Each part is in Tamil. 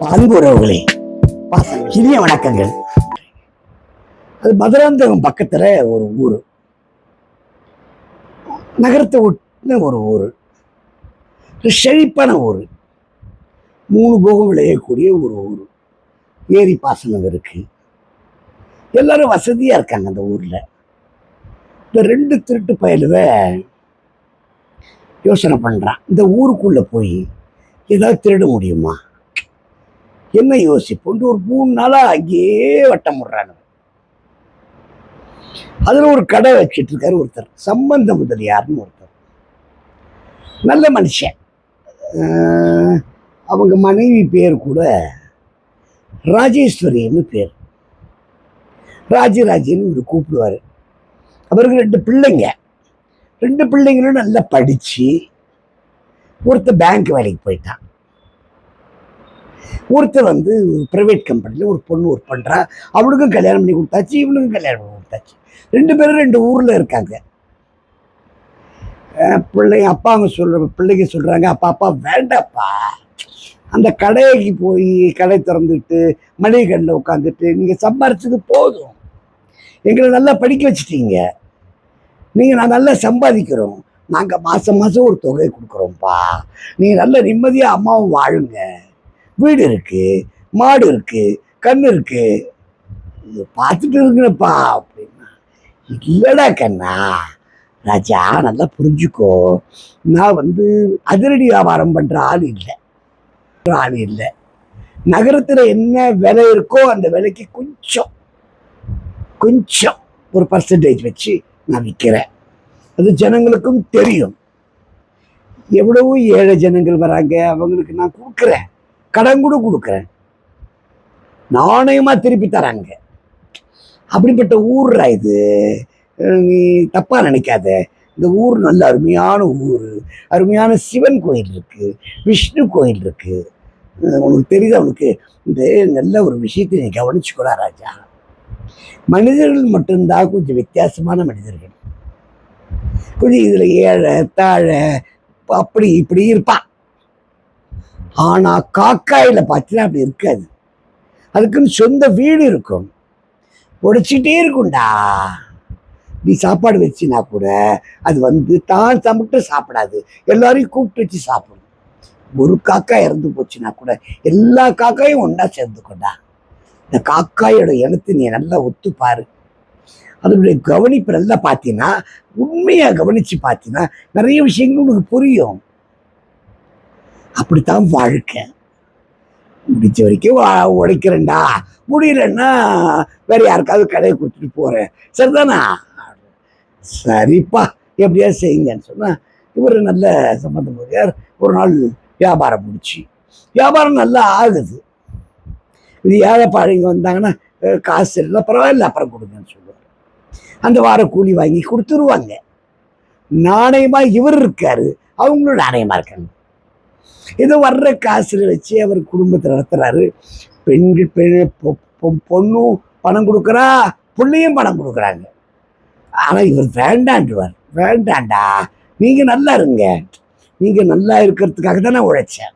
அன்புறவுகளே இனிய வணக்கங்கள். அது மதுராந்தகம் பக்கத்துல ஒரு ஊர். நகரத்தை ஒட்டின ஒரு ஊர். செழிப்பான ஊர். மூணு போகம் விளையக்கூடிய ஒரு ஊர். ஏரி பாசனம் இருக்கு. எல்லாரும் வசதியா இருக்காங்க அந்த ஊர்ல. இந்த ரெண்டு திருட்டு பயலுவ யோசனை பண்றான். இந்த ஊருக்குள்ள போய் ஏதாவது திருட முடியுமா? என்ன யோசிப்போம்? ஒரு மூணு நாளா அங்கேயே வட்டம் விடுறாங்க அதில் ஒரு கடை வச்சிட்டு இருக்காரு ஒருத்தர். சம்பந்த முதலியார்னு ஒருத்தர். நல்ல மனுஷன். ஆஹ் அவங்க மனைவி பேர் கூட ராஜேஸ்வரின்னு பேர். ராஜராஜின்னு இவர் கூப்பிடுவாரு. அவருக்கு ரெண்டு பிள்ளைங்க. ரெண்டு பிள்ளைங்களும் நல்லா படிச்சு ஒருத்தர் பேங்க் வேலைக்கு போயிட்டான். ஒருத்தர் வந்து ஒரு ப்ரைவேட் கம்பெனியில் ஒரு பொண்ணு ஒர்க் பண்ணுறா அவளுக்கும் கல்யாணம் பண்ணி கொடுத்தாச்சு இவனுக்கும் கல்யாணம் பண்ணி கொடுத்தாச்சு. ரெண்டு பேரும் ரெண்டு ஊரில் இருக்காங்க. அஹ் பிள்ளைங்க அப்பா அவங்க சொல்ற பிள்ளைங்க சொல்கிறாங்க அப்பா அப்பா வேண்டாப்பா. அந்த கடைக்கு போய் கடை திறந்துட்டு மளிகை கடையில் உட்காந்துட்டு நீங்கள் சம்பாரிச்சது போதும். எங்களை நல்லா படிக்க வச்சிட்டீங்க. நீங்கள் நான் நல்லா சம்பாதிக்கிறோம். நாங்கள் மாதம் மாதம் ஒரு தொகையை கொடுக்குறோம்ப்பா. நீங்கள் நல்ல நிம்மதியாக அம்மாவும் வாழுங்க. வீடு இருக்கு மாடு இருக்கு கண் இருக்கு. இது பார்த்துட்டு இருக்குனப்பா அப்படின்னா இல்லடா கண்ணா ராஜா நல்லா புரிஞ்சுக்கோ. நான் வந்து அதிரடி வியாபாரம் பண்ற ஆள் இல்லை. ஆள் இல்லை. நகரத்துல என்ன விலை இருக்கோ அந்த விலைக்கு கொஞ்சம் கொஞ்சம் ஒரு பர்சன்டேஜ் வச்சு நான் விற்கிறேன் அது ஜனங்களுக்கும் தெரியும். எவ்வளவோ ஏழை ஜனங்கள் வராங்க அவங்களுக்கு நான் கொடுக்குறேன். கடன் கூட கொடுக்குறேன். நாணயமா திருப்பி தராங்க. அப்படிப்பட்ட ஊர்ரா இது. நீ தப்பா நினைக்காத. இந்த ஊர் நல்ல அருமையான ஊர். அருமையான சிவன் கோயில் இருக்கு. விஷ்ணு கோயில் இருக்கு. உனக்கு தெரியுது? அவனுக்கு இந்த நல்ல ஒரு விஷயத்தை நீ கவனிச்சுக்கூடா ராஜா. மனிதர்கள் மட்டும்தான் கொஞ்சம் வித்தியாசமான மனிதர்கள். கொஞ்சம் இதுல ஏழை தாழை அப்படி இப்படி இருப்பான் ஆனால் காக்காயில் பார்த்தீங்கன்னா அப்படி இருக்காது. அதுக்குன்னு சொந்த வீடு இருக்கும். உடைச்சிட்டே இருக்கும்டா. நீ சாப்பாடு வச்சினா கூட அது வந்து தான் சமைட்டு சாப்பிடாது. எல்லாரையும் கூப்பிட்டு வச்சு சாப்பிடும். ஒரு காக்கா இறந்து போச்சுன்னா கூட எல்லா காக்காயும் ஒன்றா சேர்ந்துக்கொண்டா இந்த காக்காயோட இனத்தை நீ நல்லா ஒத்துப்பாரு அதனுடைய கவனிப்பு நல்லா பார்த்தீங்கன்னா உண்மையாக கவனிச்சு பார்த்தீங்கன்னா நிறைய விஷயங்கள் உனக்கு புரியும். அப்படித்தான் வாழ்க்கை. முடிச்ச வரைக்கும் உழைக்கிறேன்டா. முடியலன்னா வேற யாருக்காவது கடையை கொடுத்துட்டு போகிறேன் சரிதானா? சரிப்பா. எப்படியா செய்யுங்கன்னு சொன்னால் இவர் நல்ல சம்பந்தம் போகிறார் ஒரு நாள் வியாபாரம் முடிச்சு. வியாபாரம் நல்லா ஆகுது. இது ஏழைப்பாழைங்க வந்தாங்கன்னா காசு இல்லை பரவாயில்ல அப்புறம் கொடுங்கன்னு சொல்லுவார். அந்த வார கூலி வாங்கி கொடுத்துருவாங்க. நாணயமாக இவர் இருக்காரு. அவங்களும் நாணயமாக இருக்காங்க. ஏதோ வர்ற காசில் வச்சு அவர் குடும்பத்தை நடத்துறாரு. பெண்கள் பெண் பொ- பொ- பொண்ணும் பணம் கொடுக்குறா பிள்ளையும் பணம் கொடுக்குறாங்க. ஆனா இவர் வேண்டான்டுவார் வேண்டாண்டா நீங்க நல்லா இருங்க. நீங்க நல்லா இருக்கிறதுக்காக தான் நான் உழைச்சேன்.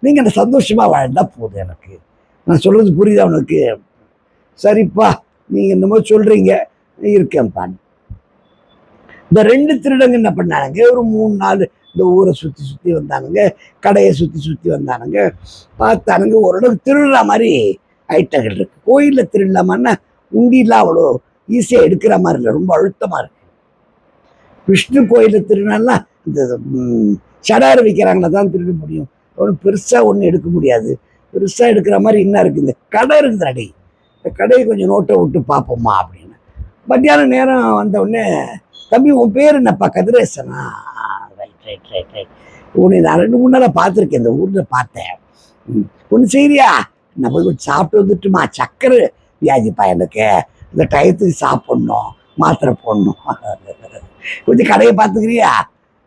நீங்க அந்த சந்தோஷமா வாழ்ந்தால் போதும் எனக்கு. நான் சொல்றது புரியுதா உனக்கு? சரிப்பா நீங்க என்னமோ சொல்றீங்க. இருக்கேன்ப்பான் இந்த ரெண்டு திருடங்க என்ன பண்ணாங்க? ஒரு மூணு நாள் இந்த ஊரை சுற்றி சுற்றி வந்தானுங்க கடையை சுற்றி சுற்றி வந்தானுங்க. பார்த்தானுங்க ஓரளவுக்கு திருடுற மாதிரி ஐட்டங்கள் இருக்கு. கோயிலில் திருடலாமான்னா உண்டிலாம் அவ்வளோ ஈஸியாக எடுக்கிற மாதிரி இல்லை ரொம்ப அழுத்தமாக இருக்கு. விஷ்ணு கோயிலில் திருடினா இந்த சடார் சடாறு வைக்கிறாங்களா தான் திருட முடியும். ஒன்றும் பெருசாக ஒன்றும் எடுக்க முடியாது. பெருசாக எடுக்கிற மாதிரி என்ன இருக்குது இந்த கடை இருக்குது அடி இந்த கடையை கொஞ்சம் நோட்டை விட்டு பார்ப்போம்மா அப்படின்னு. மத்தியான நேரம் வந்த உடனே தம்பி உன் பேர் என்னப்பா? கதிரேசனா? ரைட் ரைட் ரைட் ரைட் உன்னை நான் ரெண்டு மூணு நாளாக பார்த்துருக்கேன். இந்த ஊரில் பார்த்தேன். ஒன்று செய்யறியா நம்ம சாப்பிட்டு வந்துட்டுமா? சக்கரை வியாதிப்பா எனக்கு இந்த டயத்துக்கு சாப்பிட்ணும். மாத்திரை போடணும். கொஞ்சம் கடையை பார்த்துக்கிறியா?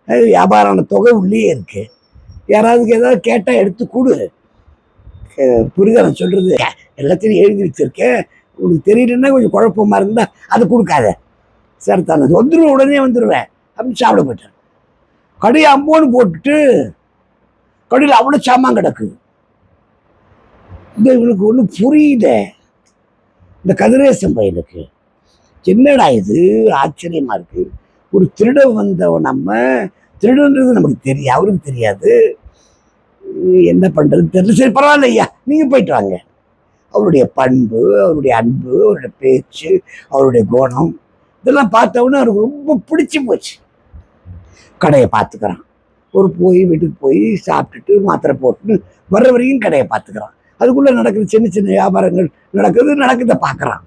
வியாபாரம் தொகை உள்ளே இருக்கு. யாராவது ஏதாவது கேட்டால் எடுத்து கொடு. புரியுதா நான் சொல்றது. எல்லாத்தையும் எழுதி வச்சிருக்கேன். உனக்கு தெரியலன்னா கொஞ்சம் குழப்பமா இருந்தா அதை கொடுக்காத. சரி தானே வந்துடுவேன் உடனே வந்துடுவேன் அப்படின்னு சாப்பிட போயிட்டேன் கடையை அம்போன்னு போட்டுட்டு கடையில் அவ்வளோ சாமான் கிடக்கு. இந்த இவனுக்கு ஒன்றும் புரியல. இந்த கதிரேசன் பையனுக்கு. என்னடா இது? ஆச்சரியமாக இருக்குது ஒரு திருடன் வந்தவன் நம்ம. திருடன்றது நமக்கு தெரியும் அவருக்கு தெரியாது. என்ன பண்ணுறது தெரியல. சரி பரவாயில்ல ஐயா. நீங்க போயிட்டு வாங்க. அவருடைய பண்பு அவருடைய அன்பு அவருடைய பேச்சு அவருடைய குணம் இதெல்லாம் பார்த்தவொன்னே அவருக்கு ரொம்ப பிடிச்சி போச்சு. கடையை பார்த்துக்கிறான். ஒரு போய் வீட்டுக்கு போய் சாப்பிட்டுட்டு மாத்திரை போட்டுன்னு வர்ற வரைக்கும் கடையை பார்த்துக்கிறான். அதுக்குள்ளே நடக்கிற சின்ன சின்ன வியாபாரங்கள் நடக்குது நடக்கிறத பார்க்குறான்.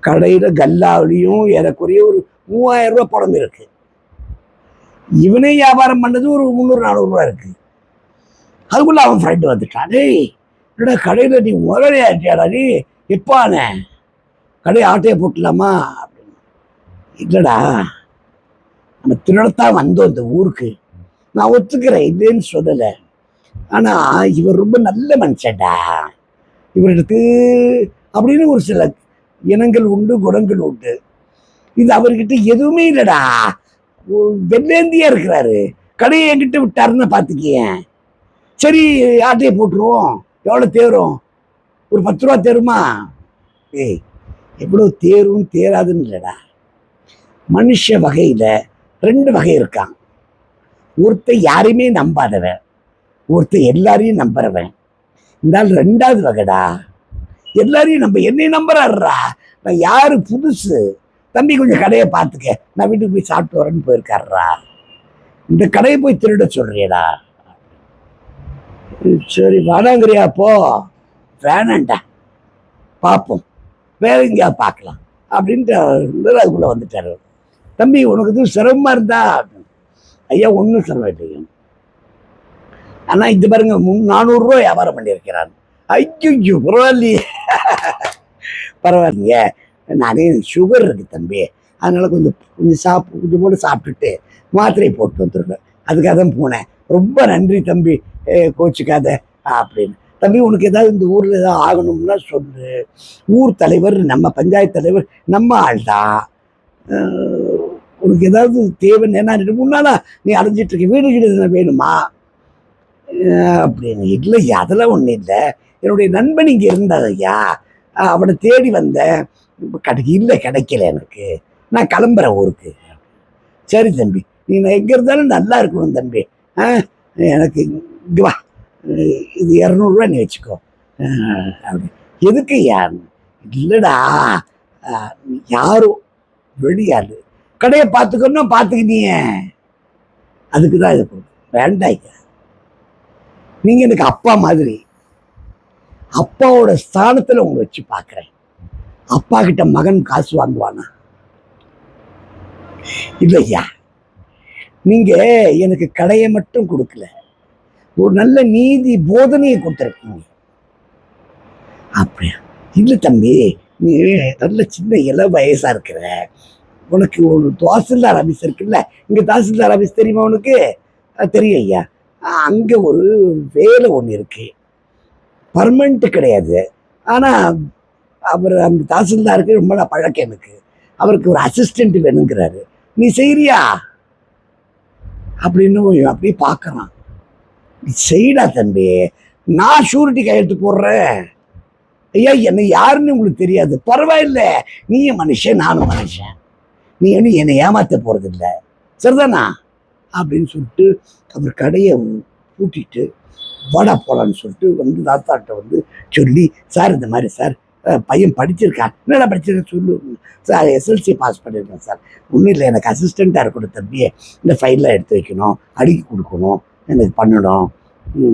கடையில் கல்லாவிலையும் ஏறக்குறைய ஒரு மூவாயிரம் ரூபாய் புடம்பு இருக்கு. இவனே வியாபாரம் பண்ணது ஒரு முந்நூறு நானூறுரூவா இருக்கு. அதுக்குள்ள அவன் ஃப்ரெண்டு வந்துட்டான். டேய் என்னடா கடையில் நீ முதலையாட்டியாடா நீ? எப்பானே கடையை ஆட்டையை போட்டலாமா அப்படின்னு. இல்லைடா நம்ம திருடத்தான் வந்தோம் இந்த ஊருக்கு. நான் ஒத்துக்கிறேன் இல்லைன்னு சொல்லலை. ஆனால் இவர் ரொம்ப நல்ல மனுஷன்டா. இவருக்கு அப்படின்னு ஒரு சில இனங்கள் உண்டு குணங்கள் உண்டு. இது அவர்கிட்ட எதுவுமே இல்லைடா. வெள்ளேந்தியா இருக்கிறாரு. கடையை என்கிட்ட விட்டாருன்னு பார்த்துக்கியேன் சரி ஆட்டையை போட்டுருவோம். எவ்வளோ தேரும்? ஒரு பத்து ரூபா தேருமா? ஏய் எவ்வளோ தேரும் தேராதுன்னு இல்லைடா. மனுஷ வகையில் ரெண்டு வகை இருக்கான் ஒருத்தன் யாரையுமே நம்பாதவன் ஒருத்தன் எல்லாரையும் நம்புறவன். இந்த ரெண்டாவது வகைடா எல்லாரையும் நம்ப என்னையும் நம்புறாருடா நான் யாரு புதுசு தம்பி கொஞ்சம் கடையை பார்த்துக்க நான் வீட்டுக்கு போய் சாப்பிட்டு வரேன்னு போயிருக்காருடா. இந்த கடையை போய் திருட சொல்றியடா. சரி வேணாங்கிறியா போ. வேணாண்டா பார்ப்போம் வேற எங்கேயா பார்க்கலாம் அப்படின்ட்டு அதுக்குள்ளே வந்துட்டார் தம்பி உனக்கு எதுவும் சிரமமா இருந்தா? ஐயா ஒன்றும் சிரமம் ஆனால் இது பாருங்க முன் நானூறுரூவா வியாபாரம் பண்ணியிருக்கிறான். ஐயோ பரவாயில்லையே. பரவாயில்லையே நானே சுகர் இருக்கு தம்பி. அதனால கொஞ்சம் கொஞ்சம் சாப்பிட்டு கொஞ்சம் போட்டு சாப்பிட்டுட்டு மாத்திரை போட்டு வந்துருக்கேன் அதுக்காக தான் போனேன். ரொம்ப நன்றி தம்பி. கோச்சிக்காத. அப்படின்னு. தம்பி உனக்கு ஏதாவது இந்த ஊரில் ஏதாவது ஆகணும்னா சொல்லு. ஊர் தலைவர் நம்ம பஞ்சாயத்து தலைவர் நம்ம ஆள் தான் உனக்கு ஏதாவது தேவைன்னு என்ன ரெண்டு மூணு நீ அலைஞ்சிட்டு இருக்க. வீடு கிட்ட வேணுமா? அப்படின்னு. இல்லை அதெல்லாம் ஒன்றும் இல்லை. என்னுடைய நண்பன் இங்கே இருந்தார் ஐயா. அவனை தேடி வந்தேன். இப்போ கிடைக்க இல்லை கிடைக்கல எனக்கு. நான் கிளம்புறேன் ஊருக்கு. சரி தம்பி நீ நான் எங்கே இருந்தாலும் நல்லா இருக்கணும் தம்பி. ஆ எனக்கு இங்கே வா. இது இரநூறுவா நீ வச்சுக்கோ. அப்படி. எதுக்கு ஐயா? இல்லைடா. யாரும் வெளியாள் கடையை பார்த்துக்கணும் பார்த்துக்கிட்டீங்க அதுக்கு தான் இது கொடுக்கும் வேண்டாய்க்க நீங்கள் எனக்கு அப்பா மாதிரி அப்பாவோட ஸ்தானத்தில் உங்களை வச்சு பார்க்குறேன். அப்பா கிட்ட மகன் காசு வாங்குவானா? இல்லையா? நீங்க எனக்கு கடையை மட்டும் கொடுக்கல. ஒரு நல்ல நீதி போதனையை கொடுத்துருக்கீங்க. அப்படியா? இல்லை தம்பி நீ நல்ல சின்ன இள வயசா இருக்கிற உனக்கு ஒரு தாசில்தார் ஆஃபீஸ் இருக்குல்ல? இங்கே தாசில்தார் ஆஃபீஸ் தெரியுமா உனக்கு? தெரியும் ஐயா. அங்கே ஒரு வேலை ஒன்று இருக்குது பர்மனெண்ட்டு கிடையாது. ஆனால் அவர் அந்த தாசில்தாருக்கு ரொம்ப பழக்கம் எனக்கு. அவருக்கு ஒரு அசிஸ்டன்ட் வேணுங்கிறாரு. நீ செய்கிறியா அப்படின்னு அப்படியே பார்க்கறான். நீ செய்டா தம்பி. நான் ஷூரிட்டி கையெழுத்து போடுறேன். ஐயா என்னை யாருன்னு உங்களுக்கு தெரியாது. பரவாயில்ல. நீயும் மனுஷன் நானும் மனுஷன். நீ என்ன என்னை ஏமாத்த போகிறதில்ல சரிதானா? அப்படின்னு சொல்லிட்டு அவர் கடையை பூட்டிட்டு வாடா போகலான்னு சொல்லிட்டு வந்து தாத்தாட்ட வந்து சொல்லி சார் இந்த மாதிரி சார் பையன் படிச்சிருக்கான். என்னடா படிச்சிருக்கேன்? சொல்லு. சார் எஸ்எல்சி பாஸ் பண்ணியிருக்கேன் சார். ஒன்றும் இல்லை எனக்கு அசிஸ்டண்ட்டாக இருக்கணும் தம்பியை இந்த ஃபைல்லாம் எடுத்து வைக்கணும் அடுக்கி கொடுக்கணும் எனக்கு பண்ணணும்.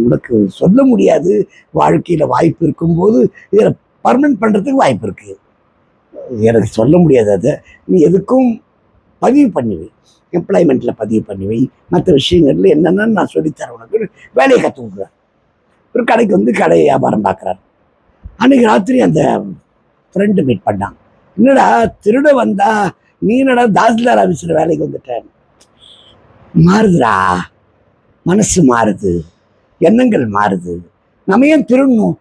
உனக்கு சொல்ல முடியாது. வாழ்க்கையில் வாய்ப்பு இருக்கும்போது இதில் பர்மனெண்ட் பண்ணுறதுக்கு வாய்ப்பு இருக்குது எனக்கு சொல்ல முடியாது அதை. நீ எதுக்கும் பதிவு பண்ணி வை எம்ப்ளாய்மெண்ட்டில் பதிவு பண்ணி வை மற்ற விஷயங்கள்ல என்னென்னு நான் சொல்லித்தரேன் உனக்கு. வேலையை கற்றுக் கொடுக்குறேன் ஒரு கடைக்கு வந்து கடை வியாபாரம் பார்க்குறாரு. அன்னைக்கு ராத்திரி அந்த ஃப்ரெண்டு மீட் பண்ணான். என்னடா திருட வந்தா நீ என்னடா தாசில்தார் ஆஃபீஸில் வேலைக்கு வந்துட்டேன் மாறுதுடா. மனசு மாறுது. எண்ணங்கள் மாறுது. நம்ம ஏன் திருடணும்?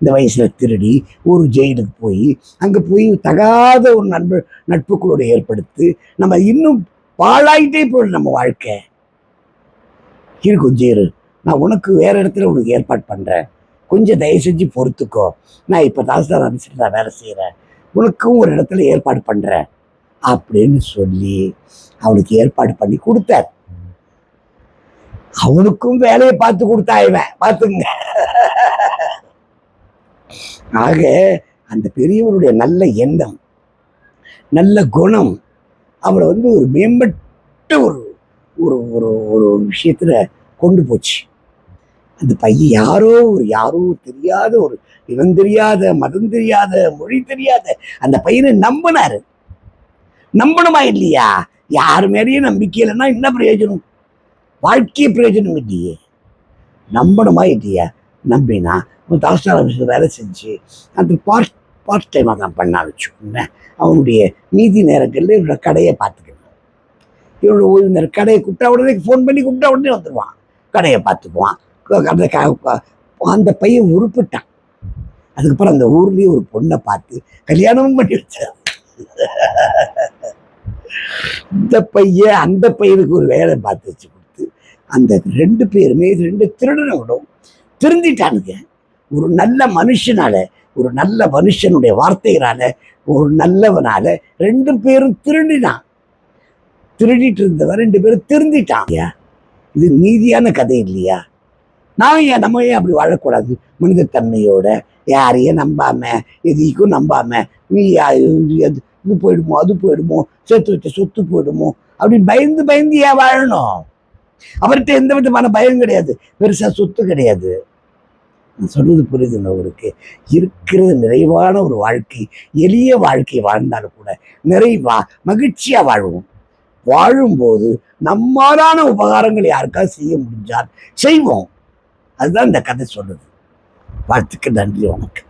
இந்த வயசுல திருடி ஒரு ஜெயிலுக்கு போய் அங்கே போய் தகாத ஒரு நண்பர் நட்புகளோடு ஏற்படுத்தி நம்ம இன்னும் பாழாயிட்டே போயிடும் நம்ம வாழ்க்கை. இரு கொஞ்சம் இரு நான் உனக்கு வேற இடத்துல உனக்கு ஏற்பாடு பண்றேன். கொஞ்சம் தயவு செஞ்சு பொறுத்துக்கோ. நான் இப்போ தாசில்தார் ஆஃபீஸில் நான் வேலை செய்கிறேன் உனக்கும் ஒரு இடத்துல ஏற்பாடு பண்ணுறேன் அப்படின்னு சொல்லி அவனுக்கு ஏற்பாடு பண்ணி கொடுத்தார். அவனுக்கும் வேலையை பார்த்து கொடுத்தா இவன். பார்த்துங்க ஆக அந்த பெரியவருடைய நல்ல எண்ணம் நல்ல குணம் அவளை வந்து ஒரு மேம்பட்ட ஒரு ஒரு ஒரு ஒரு விஷயத்துல கொண்டு போச்சு. அந்த பையன் யாரோ ஒரு யாரோ தெரியாத ஒரு இனம் தெரியாத மதம் தெரியாத மொழி தெரியாத அந்த பையனை நம்பினாரு. நம்பணுமா இல்லையா? யார் மேலேயும் நம்பிக்கை இல்லைன்னா என்ன பிரயோஜனம்? வாழ்க்கையே பிரயோஜனம் இல்லையே. நம்பணுமா இல்லையா? நம்பினா தாசில்தார் ஆஃபீஸில் வேலை செஞ்சு அந்த பார்ட் பார்ட் டைமாக தான் பண்ண வச்சோன்னே அவனுடைய மீதி நேரங்களில் இவரோட கடையை பார்த்துக்கணும். இவரோட ஓய்வு நேரம் கடையை கூப்பிட்டா உடனே ஃபோன் பண்ணி கூப்பிட்டா உடனே வந்துடுவான் கடையை பார்த்துக்குவான். அந்த க- அந்த பையன் உருப்பிட்டான். அதுக்கப்புறம் அந்த ஊர்லேயே ஒரு பொண்ணை பார்த்து கல்யாணமும் பண்ணி வச்சான். இந்த பையன் அந்த பையனுக்கு ஒரு வேலை பார்த்து வச்சு கொடுத்து அந்த ரெண்டு பேருமே ரெண்டு திருடனோடும் திருந்திட்டானுங்க. ஒரு நல்ல மனுஷனால ஒரு நல்ல மனுஷனுடைய வார்த்தைகளால ஒரு நல்லவனால ரெண்டு பேரும் திருடினான் திருடிட்டு இருந்தவன் ரெண்டு பேரும் திருந்திட்டான். ஐயா இது நீதியான கதை இல்லையா? நான் ஏன் நம்ம ஏன் அப்படி வாழக்கூடாது? மனிதத்தன்மையோட யாரையும் நம்பாம எதைக்கும் நம்பாம நீ யா- இது போயிடுமோ அது போயிடுமோ சேர்த்து வச்ச சொத்து போயிடுமோ அப்படின்னு பயந்து பயந்து ஏன் வாழணும்? அவர்கிட்ட எந்த விதமான பயம் கிடையாது. பெருசா சொத்து கிடையாது. நான் சொல்வது புரியுதுங்க அவருக்கு இருக்கிறது நிறைவான ஒரு வாழ்க்கை எளிய வாழ்க்கை வாழ்ந்தாலும் கூட நிறைவா மகிழ்ச்சியாக வாழ்வோம். வாழும்போது நம்மாலான உபகாரங்கள் யாருக்காவது செய்ய முடிஞ்சால் செய்வோம். அதுதான் இந்த கதை சொல்லுது வாழ்த்துக்கு நன்றி வணக்கம்.